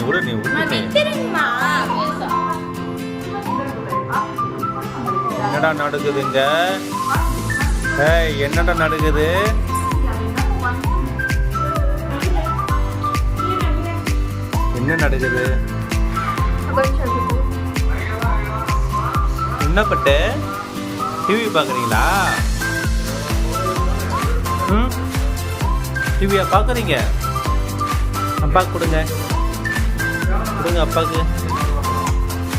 விடு நீ. வித்துருங்கம்மா என்னடா நடக்குது ஏய் என்னடா நடக்குது என்ன நடக்குது என்ன பட்டு? டிவி பார்க்குறீங்களா? ம்? டிவியா பார்க்குறீங்க? அப்பாவுக்கு கொடுங்க. கொடுங்க அப்பாவுக்கு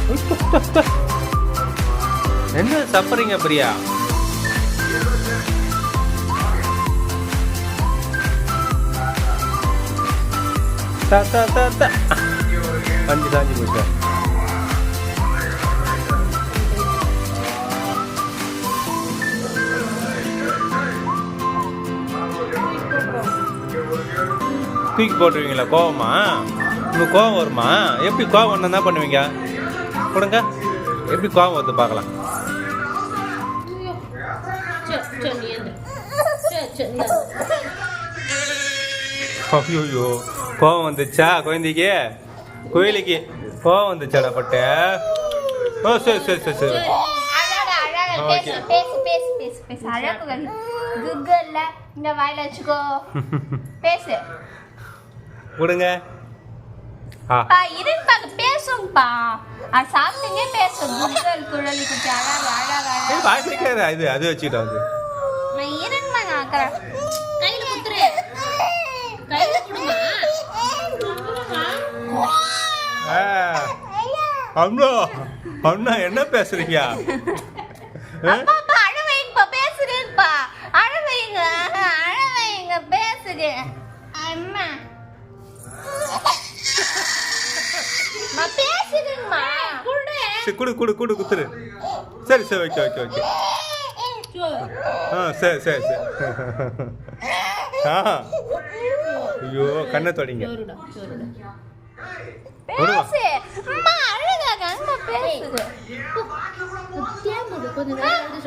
என்ன சாப்பிட்றீங்க பிரியா? தா தா தா தா. வண்டி சாஞ்சி போச்சு தூக்கி போட்டுருவீங்களா? கோவமா? உங்களுக்கு கோவம் வருமா? எப்படி கோவம் வந்தா என்ன பண்ணுவீங்க? கொடுங்க. எப்படி கோவம் வருது பார்க்கலாம். ஐயோ கோவம் வந்துச்சா குழந்தைக்கு? கோயிலுக்கு கோவம் வந்துச்சாடா பட்டு? ஓ சரி சரி சரி சரி. அழகா அழகா Okay. பேசு பேசு பேசு பேசு பேசு. அழகுகள். குகல்ல இந்த வாயில வச்சுக்கோ. பேசு. பா இருப்பா பேசுங்கப்பா. அது சாப்பிட்டீங்க பேசு குகல் குழலி குச்சி அழகா அழகா வைக்காத இது அது வச்சுக்கிட்டோம் அது. நான் இருங்கம்மா நான் ஆக்குறேன். கையில குத்துரு. கையில கொடுமா? ஆ, அண்ணா என்ன பேசுறீங்க? பேசுறேன்ப்பா. அழ வைங்க அழ வைங்க பேசுங்க. அம்மா. அம்மா, பேசுறேங்கம்மா சரி குடு குடு குடு குத்துரு. சரி சரி ஓகே ஓகே ஓகே. ஆ சரி சரி சரி. ஆ. ஐயோ கண்ணை தொடங்க.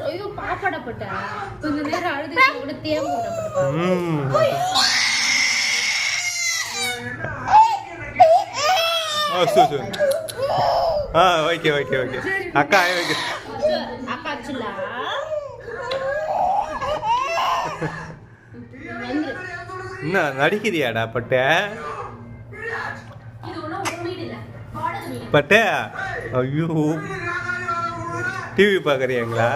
ஐயோ பாப்பாடப்பட்ட கொஞ்ச நேரம் அழுது கூட தேம்புடப்பட்ட ம் ஆ ஆ ஓகே ஓகே ஓகே அக்கா ஓகே அக்கா சில்லா என்ன நடிக்கிறியாடா பட்ட? பட்ட? ஐயோ. டிவி பார்க்குறீங்களா